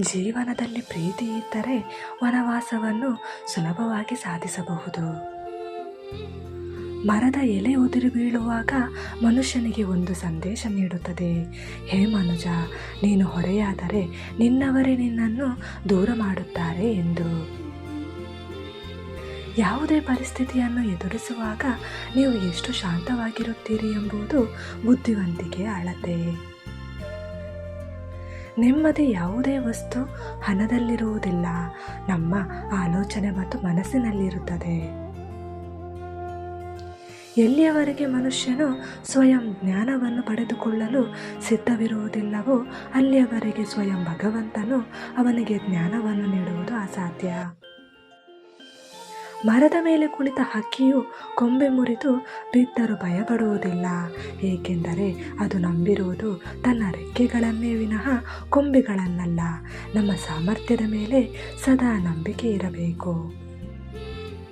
ಜೀವನದಲ್ಲಿ ಪ್ರೀತಿ ಇದ್ದರೆ ವನವಾಸವನ್ನು ಸುಲಭವಾಗಿ ಸಾಧಿಸಬಹುದು. ಮರದ ಎಲೆ ಉದುರಿ ಬೀಳುವಾಗ ಮನುಷ್ಯನಿಗೆ ಒಂದು ಸಂದೇಶ ನೀಡುತ್ತದೆ. ಹೇ ಮನುಜ, ನೀನು ಹೊರೆಯಾದರೆ ನಿನ್ನವರೇ ನಿನ್ನನ್ನು ದೂರ ಮಾಡುತ್ತಾರೆ ಎಂದು. ಯಾವುದೇ ಪರಿಸ್ಥಿತಿಯನ್ನು ಎದುರಿಸುವಾಗ ನೀವು ಎಷ್ಟು ಶಾಂತವಾಗಿರುತ್ತೀರಿ ಎಂಬುದು ಬುದ್ಧಿವಂತಿಕೆ ಅಳತೆ. ನೆಮ್ಮದಿ ಯಾವುದೇ ವಸ್ತು ಹಣದಲ್ಲಿರುವುದಿಲ್ಲ. ನಮ್ಮ ಆಲೋಚನೆ ಮತ್ತು ಮನಸ್ಸಿನಲ್ಲಿರುತ್ತದೆ. ಎಲ್ಲಿಯವರೆಗೆ ಮನುಷ್ಯನು ಸ್ವಯಂ ಜ್ಞಾನವನ್ನು ಪಡೆದುಕೊಳ್ಳಲು ಸಿದ್ಧವಿರುವುದಿಲ್ಲವೋ, ಅಲ್ಲಿಯವರೆಗೆ ಸ್ವಯಂ ಭಗವಂತನು ಅವನಿಗೆ ಜ್ಞಾನವನ್ನು ನೀಡುವುದು ಅಸಾಧ್ಯ. ಮರದ ಮೇಲೆ ಕುಳಿತ ಹಕ್ಕಿಯು ಕೊಂಬೆ ಮುರಿದು ಬಿದ್ದರೂ ಭಯಪಡುವುದಿಲ್ಲ. ಏಕೆಂದರೆ ಅದು ನಂಬಿರುವುದು ತನ್ನ ರೆಕ್ಕೆಗಳನ್ನೇ ವಿನಃ ಕೊಂಬೆಗಳನ್ನಲ್ಲ. ನಮ್ಮ ಸಾಮರ್ಥ್ಯದ ಮೇಲೆ ಸದಾ ನಂಬಿಕೆ ಇರಬೇಕು.